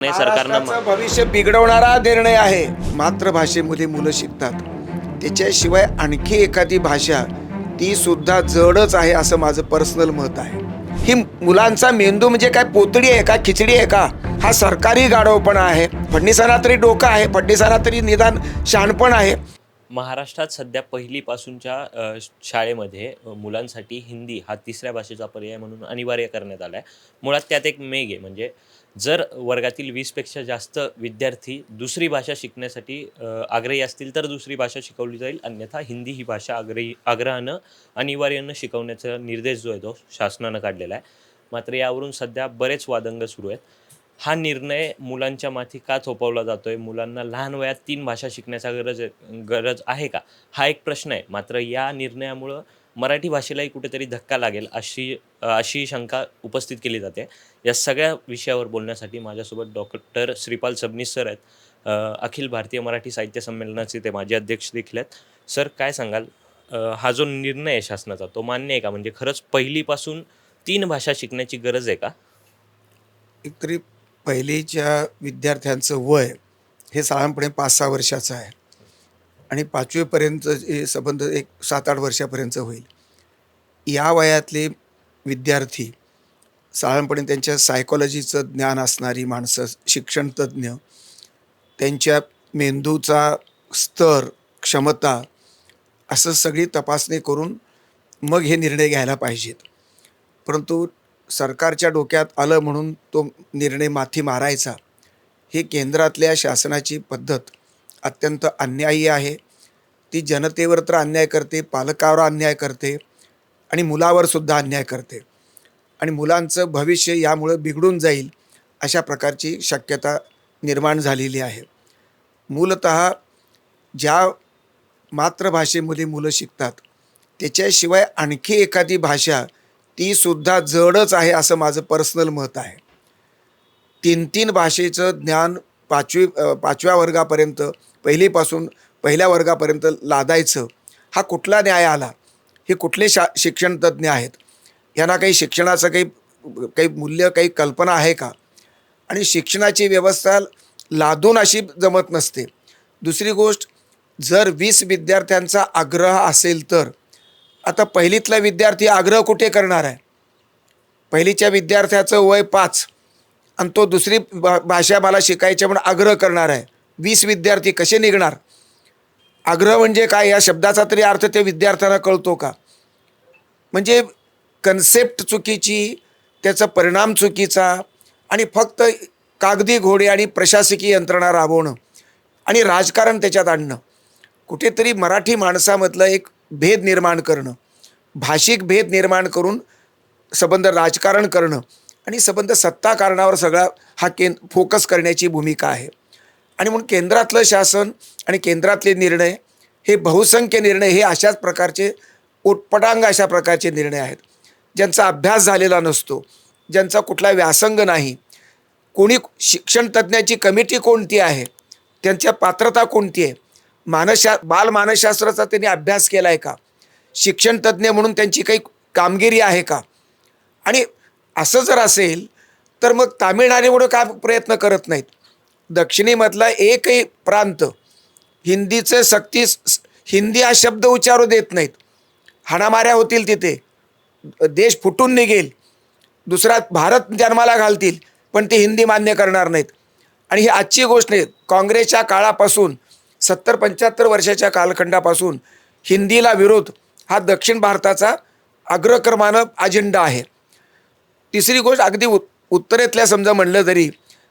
नाही सरकारनं महाराष्ट्राचं भविष्य बिघडवणारा निर्णय आहे. मातृभाषेमध्ये मुलं शिकतात. त्याच्याशिवाय आणखी एखादी भाषा ती सुद्धा जडच आहे असं माझं पर्सनल मत आहे. ही मुलांचा मेंदू म्हणजे काय पोतडी आहे का खिचडी आहे का? हा सरकारी गाढवपणा आहे. फडणीसांना तरी डोकं आहे फडणीसांना तरी निदान शहाणपण आहे. महाराष्ट्रात सध्या पहिलीपासूनच्या अ, शाळेमध्ये अ, मुलांसाठी हिंदी हा तिसऱ्या भाषेचा पर्याय म्हणून अनिवार्य करण्यात आला आहे मुळात त्यात एक मेघ आहे म्हणजे जर वर्गातील वीसपेक्षा जास्त विद्यार्थी दुसरी भाषा शिकण्यासाठी आग्रही असतील तर दुसरी भाषा शिकवली जाईल. अन्यथा हिंदी ही भाषा आग्रही आग्रहानं अनिवार्यानं शिकवण्याचा निर्देश जो आहे तो शासनानं काढलेला आहे. मात्र यावरून सध्या बरेच वादंग सुरू आहेत. हा निर्णय मुलांच्या माथी का थोपवला जातोय? मुलांना लहान वयात तीन भाषा शिकण्याचा गरज गरज आहे का? हा एक प्रश्न आहे. मात्र या निर्णयामुळं मराठी भाषेलाही कुठेतरी धक्का लागेल अशी अशी शंका उपस्थित केली जाते. या सगळ्या विषयावर बोलण्यासाठी माझ्यासोबत डॉक्टर श्रीपाल सबनीस सर आहेत. अखिल भारतीय मराठी साहित्य संमेलनाचे ते माझे अध्यक्ष देखील आहेत. सर काय सांगाल? हा जो निर्णय आहे शासनाचा तो मान्य आहे का? म्हणजे खरंच पहिलीपासून तीन भाषा शिकण्याची गरज आहे का? एकतरी पहिलीच्या विद्यार्थ्यांचं वय हे साधारणपणे पाच सहा वर्षाचं आहे. आणि पाचवीपर्यंत हे संबंध एक सात आठ वर्षापर्यंत होईल. या वयातले विद्यार्थी साधारणपणे त्यांच्या सायकॉलॉजीचं ज्ञान असणारी माणसं शिक्षणतज्ज्ञ त्यांच्या मेंदूचा स्तर क्षमता असं सगळी तपासणी करून मग हे निर्णय घ्यायला पाहिजेत. परंतु सरकारच्या डोक्यात आलं म्हणून तो निर्णय माथी मारायचा ही केंद्रातल्या शासनाची पद्धत अत्यंत अन्यायी आहे. ती जनतेवर तर अन्याय करते पालकावर अन्याय करते आणि मुलावर सुद्धा अन्याय करते. आणि मुलांचं भविष्य यामुळं बिघडून जाईल अशा प्रकारची शक्यता निर्माण झालेली आहे. मूलत ज्या मातृभाषेमध्ये मुलं शिकतात त्याच्याशिवाय आणखी एखादी भाषा ती सुद्धा जडच आहे असं माझं पर्सनल मत आहे. तीन तीन भाषेचं ज्ञान पाचवी पाचव्या वर्गापर्यंत पहिलीपासून पहिल्या वर्गापर्यंत लादायचं हा कुठला न्याय आला? हे कुठले शा शिक्षणतज्ज्ञ आहेत? यांना काही शिक्षणाचं काही काही मूल्य काही कल्पना आहे का? आणि शिक्षणाची व्यवस्था लादून अशी जमत नसते. दुसरी गोष्ट जर वीस विद्यार्थ्यांचा आग्रह असेल तर आता पहिलीतला विद्यार्थी आग्रह कुठे करणार आहे? पहिलीच्या विद्यार्थ्याचं वय पाच. आणि तो दुसरी भा भाषा मला शिकायची म्हणून आग्रह करणार आहे. वीस विद्यार्थी कसे निघणार? आग्रह म्हणजे काय? या शब्दाचा तरी अर्थ त्या विद्यार्थ्यांना कळतो का? म्हणजे कन्सेप्ट चुकीची त्याचा परिणाम चुकीचा आणि फक्त कागदी घोडे आणि प्रशासकीय यंत्रणा राबवणं आणि राजकारण त्याच्यात आणणं. कुठेतरी मराठी माणसामधलं एक भेद निर्माण करणं. भाषिक भेद निर्माण करून संबंध राजकारण करणं. आणि संबंध सत्ता कारणावर सगळा हा कें फोकस करण्याची भूमिका आहे. आणि म्हणून केंद्रातलं शासन आणि केंद्रातले निर्णय हे बहुसंख्य निर्णय हे अशाच प्रकारचे उटपटांग अशा प्रकारचे निर्णय आहेत. ज्यांचा अभ्यास झालेला नसतो ज्यांचा कुठला व्यासंग नाही कोणी शिक्षण तज्ज्ञाची कमिटी कोणती आहे त्यांच्या पात्रता कोणती आहे मानसशा बालमानसशास्त्राचा त्यांनी अभ्यास केला आहे का शिक्षण तज्ज्ञ म्हणून त्यांची काही कामगिरी आहे का? आणि असं जर असेल तर मग तामिळनाडूमुळे का प्रयत्न करत नाहीत? दक्षिणेमधला एकही प्रांत हिंदीचे सक्ती हिंदी हा शब्द उच्चारू देत नाहीत. हाणामाऱ्या होतील तिथे. देश फुटून निघेल. दुसरा भारत जन्माला घालतील पण ते हिंदी मान्य करणार नाहीत. आणि ही आजची गोष्ट नाही काँग्रेसच्या काळापासून सत्तर पंच्याहत्तर वर्षाच्या कालखंडापासून हिंदीला विरोध हा दक्षिण भारताचा अग्रक्रमानं अजेंडा आहे. तिसरी गोष्ट अगदी उत उत्तरेतल्या समजा म्हणलं तरी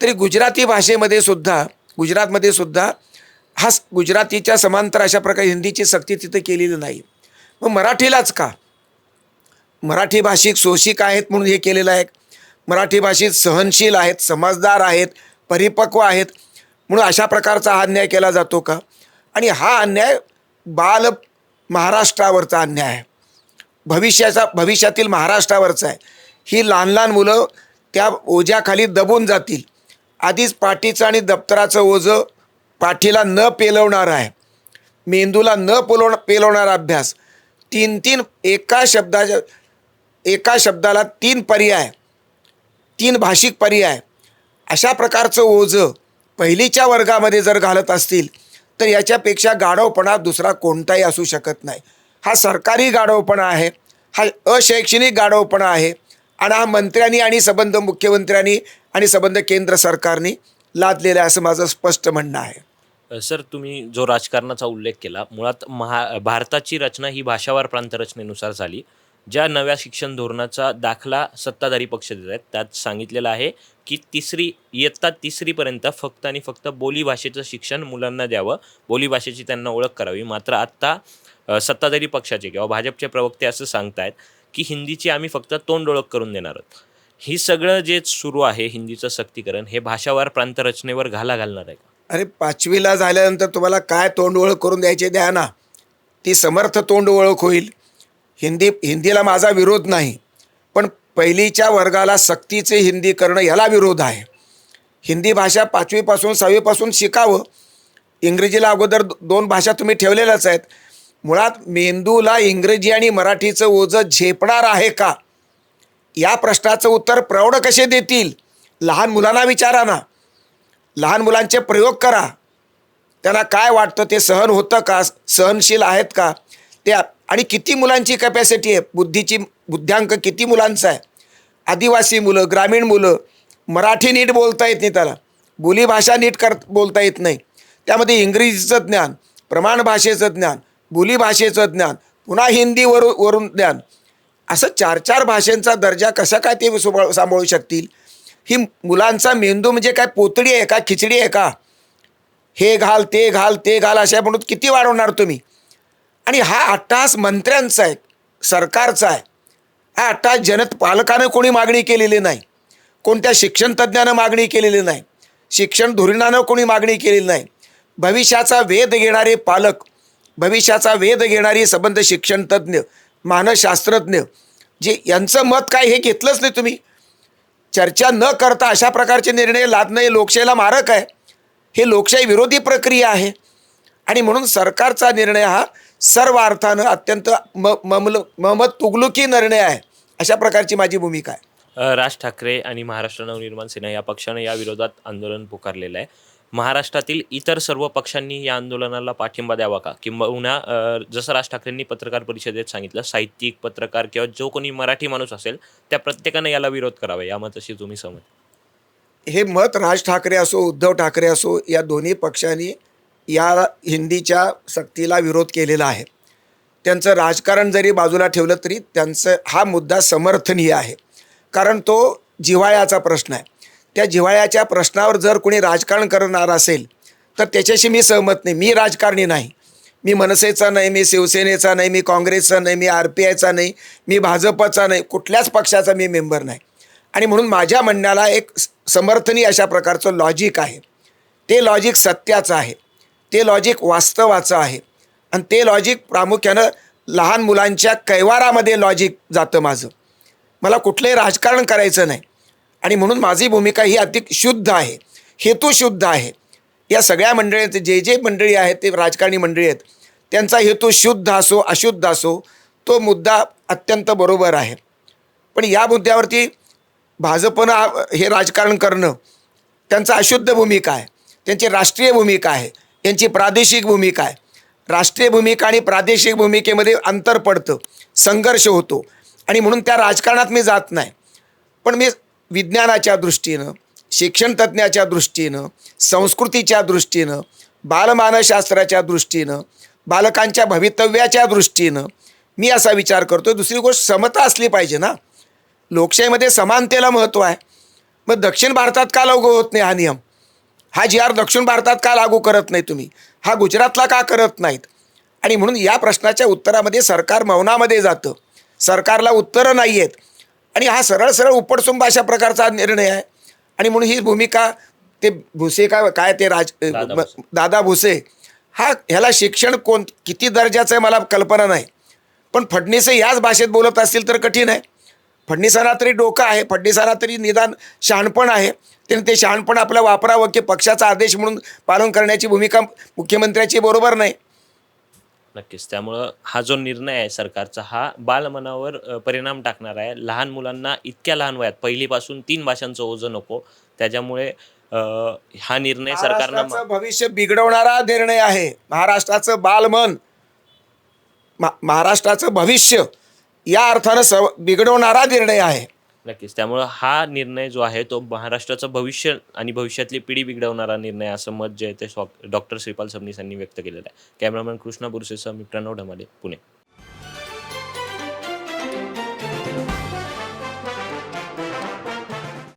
तरी गुजराती भाषेमध्ये सुद्धा गुजरातमध्ये सुद्धा हा गुजरातीच्या समांतर अशा प्रकारे हिंदीची सक्ती तिथं केलेली नाही. मग मराठीलाच का? मराठी भाषिक सोशिक आहेत म्हणून हे केलेलं आहे. मराठी भाषिक सहनशील आहेत समजदार आहेत परिपक्व आहेत म्हणून अशा प्रकारचा हा अन्याय केला जातो का? आणि हा अन्याय बाल महाराष्ट्रावरचा अन्याय आहे. भविष्याचा भविष्यातील महाराष्ट्रावरचा आहे. ही लहान लहान मुलं त्या ओझ्याखाली दबून जातील. आधीच पाठीचं आणि दप्तराचं ओझं पाठीला न पेलवणारं आहे. मेंदूला न पोलव पेलवणारा अभ्यास. तीन तीन एका शब्दाच्या एका शब्दाला तीन पर्याय तीन भाषिक पर्याय. अशा प्रकारचं ओझं पहिलीच्या वर्गामध्ये जर घालत असतील तर याच्यापेक्षा गाढवपणा दुसरा कोणताही असू शकत नाही. हा सरकारी गाढवपणा आहे. हा अशैक्षणिक गाढवपणा आहे. आणि हा मंत्र्यांनी आणि संबंध मुख्यमंत्र्यांनी आणि संबंध केंद्र सरकारने लादलेला आहे असं माझं स्पष्ट म्हणणं आहे. सर तुम्ही जो राजकारणाचा उल्लेख केला मुळात महा भारताची रचना ही भाषावार प्रांतरचनेनुसार झाली. ज्या नव्या शिक्षण धोरणाचा दाखला सत्ताधारी पक्ष देत आहेत त्यात सांगितलेलं आहे की तिसरी इयत्ता तिसरीपर्यंत फक्त आणि फक्त बोलीभाषेचं शिक्षण मुलांना द्यावं बोलीभाषेची त्यांना ओळख करावी. मात्र आत्ता सत्ताधारी पक्षाचे किंवा भाजपचे प्रवक्ते असं सांगतायत की हिंदीची आम्ही फक्त तोंड ओळख करून देणार आहोत. ही सगळं जे सुरू आहे हिंदीचं सक्तीकरण हे भाषावार प्रांतरचनेवर घाला घालणार आहे अरे पाचवीला झाल्यानंतर तुम्हाला काय तोंड ओळख करून द्यायचे द्या ना. ती समर्थ तोंड ओळख होईल. हिंदी हिंदीला माझा विरोध नाही पण पहिलीच्या वर्गाला सक्तीचे हिंदी करणं ह्याला विरोध आहे. हिंदी भाषा पाचवीपासून सहावीपासून शिकावं. इंग्रजीला अगोदर दोन भाषा तुम्ही ठेवलेल्याच आहेत. मुळात मेंदूला इंग्रजी आणि मराठीचं ओझं झेपणार आहे का? या प्रश्नाचं उत्तर प्रौढ कसे देतील? लहान मुलांना विचारा ना. लहान मुलांचे प्रयोग करा. त्यांना काय वाटतं ते सहन होतं का? सहनशील आहेत का? ते आणि किती मुलांची कॅपॅसिटी आहे? बुद्धीची बुद्ध्यांक किती मुलांचा आहे? आदिवासी मुलं ग्रामीण मुलं मराठी नीट बोलता येत नाही त्याला. बोलीभाषा नीट कर बोलता येत नाही. त्यामध्ये इंग्रजीचं ज्ञान प्रमाण भाषेचं ज्ञान बोलीभाषेचं ज्ञान पुन्हा हिंदीवर वरून ज्ञान. असं चार चार भाषांचा दर्जा कसा काय ते सांभाळू शकतील? ही मुलांचा मेंदू म्हणजे काय? पोतडी आहे का? खिचडी आहे का? हे घाल ते घाल ते घाल अशा म्हणून किती वाढवणार तुम्ही? आणि हा अट्टास मंत्र्यांचा आहे सरकारचा आहे. हा अट्टास जनत पालकानं कोणी मागणी केलेली नाही. कोणत्या शिक्षण तज्ज्ञानं मागणी केलेली नाही. शिक्षण धोरणानं कोणी मागणी केलेली नाही. भविष्याचा वेध घेणारे पालक भविष्याचा वेध घेणारी संबंध शिक्षण तज्ज्ञ मानसशास्त्रज्ञ जे यांचं मत काय हे घेतलंच नाही तुम्ही. चर्चा न करता अशा प्रकारचे निर्णय लादणं हे लोकशाहीला मारक आहे. हे लोकशाही विरोधी प्रक्रिया आहे. आणि म्हणून सरकारचा निर्णय हा सर्व अर्थानं अत्यंत म ममल महमद तुगलुकी निर्णय आहे. अशा प्रकारची माझी भूमिका आहे. राज ठाकरे आणि महाराष्ट्र नवनिर्माण सेना या पक्षानं या विरोधात आंदोलन पुकारलेलं आहे. महाराष्ट्रातील इतर सर्व पक्षांनी या आंदोलनाला पाठिंबा द्यावा का? किंबहुना जसं राज ठाकरेंनी पत्रकार परिषदेत सांगितलं साहित्यिक पत्रकार किंवा जो कोणी मराठी माणूस असेल त्या प्रत्येकाने याला विरोध करावा या मताशी तुम्ही सहमत? हे मत राज ठाकरे असो उद्धव ठाकरे असो या दोन्ही पक्षांनी या हिंदीच्या सक्तीला विरोध केलेला आहे. त्यांचं राजकारण जरी बाजूला ठेवलं तरी त्यांचं हा मुद्दा समर्थनीय आहे. कारण तो जिव्हाळ्याचा प्रश्न आहे. त्या जिव्हाळ्याच्या प्रश्नावर जर कोणी राजकारण करणार असेल तर त्याच्याशी मी सहमत नाही. मी राजकारणी नाही. मी मनसेचा नाही मी शिवसेनेचा नाही मी काँग्रेसचा नाही मी आर पी आयचा नाही मी भाजपचा नाही कुठल्याच पक्षाचा मी मेंबर नाही. आणि म्हणून माझ्या म्हणण्याला एक स- समर्थनीय अशा प्रकारचं लॉजिक आहे. ते लॉजिक सत्याचं आहे. ते लॉजिक वास्तवाचं आहे. आणि ते लॉजिक प्रामुख्यानं लहान मुलांच्या कैवारामध्ये लॉजिक जातं माझं. मला कुठलंही राजकारण करायचं नाही. आणि म्हणून माझी भूमिका ही अति शुद्ध आहे हेतू शुद्ध आहे. या सगळ्या मंडळी जे जे मंडळी आहेत ते राजकारणी मंडळी आहेत त्यांचा हेतू शुद्ध असो अशुद्ध असो तो मुद्दा अत्यंत बरोबर आहे. पण या मुद्द्यावरती भाजपनं हे राजकारण करणं त्यांचा अशुद्ध भूमिका आहे. त्यांची राष्ट्रीय भूमिका आहे. यांची प्रादेशिक भूमिका आहे. राष्ट्रीय भूमिका आणि प्रादेशिक भूमिकेमध्ये अंतर पडतं संघर्ष होतो. आणि म्हणून त्या राजकारणात मी जात नाही. पण मी विज्ञानाच्या दृष्टीनं शिक्षण तज्ज्ञाच्या दृष्टीनं संस्कृतीच्या दृष्टीनं बालमानसशास्त्राच्या दृष्टीनं बालकांच्या भवितव्याच्या दृष्टीनं मी असा विचार करतो दुसरी गोष्ट समता असली पाहिजे ना. लोकशाहीमध्ये समानतेला महत्त्व आहे. मग दक्षिण भारतात का लागू होत नाही हा नियम? हा जी आर दक्षिण भारतात का लागू करत नाही तुम्ही? हा गुजरातला का करत नाहीत? आणि म्हणून या प्रश्नाच्या उत्तरामध्ये सरकार मौनामध्ये जातं. सरकारला उत्तरं नाही आहेत आणि हा सरळ सरळ उपडसुंब अशा प्रकारचा निर्णय आहे. आणि म्हणून ही भूमिका ते भुसे काय काय ते राज दादा भुसे. हा ह्याला शिक्षण कोण किती दर्जाचं आहे मला कल्पना नाही. पण फडणीस याच भाषेत बोलत असतील तर कठीण आहे. फडणीसांना तरी डोकं आहे फडणीसांना तरी निदान शहाणपण आहे. त्याने ते शहाणपण आपलं वापरावं की पक्षाचा आदेश म्हणून पालन करण्याची भूमिका मुख्यमंत्र्याची बरोबर नाही. नक्कीच. त्यामुळं हा जो निर्णय आहे सरकारचा हा बालमनावर अ, परिणाम टाकणार आहे. लहान मुलांना इतक्या लहान वयात पहिलीपासून तीन भाषांचं ओझं नको. त्याच्यामुळे अ, हा निर्णय सरकारनं महाराष्ट्राचं भविष्य बिघडवणारा निर्णय आहे. महाराष्ट्राचं बालमन मा- महाराष्ट्राचं भविष्य या अर्थानं स बिघडवणारा निर्णय आहे. नक्कीच. त्यामुळं हा निर्णय जो आहे तो महाराष्ट्राचं भविष्य आणि भविष्यातली पिढी बिघडवणारा निर्णय असं मत जे आहे ते डॉक्टर श्रीपाल सबनीस यांनी व्यक्त केलेलं आहे. कॅमेरामॅन कृष्णा बुरसेसह मी प्रणव ढमाले पुणे.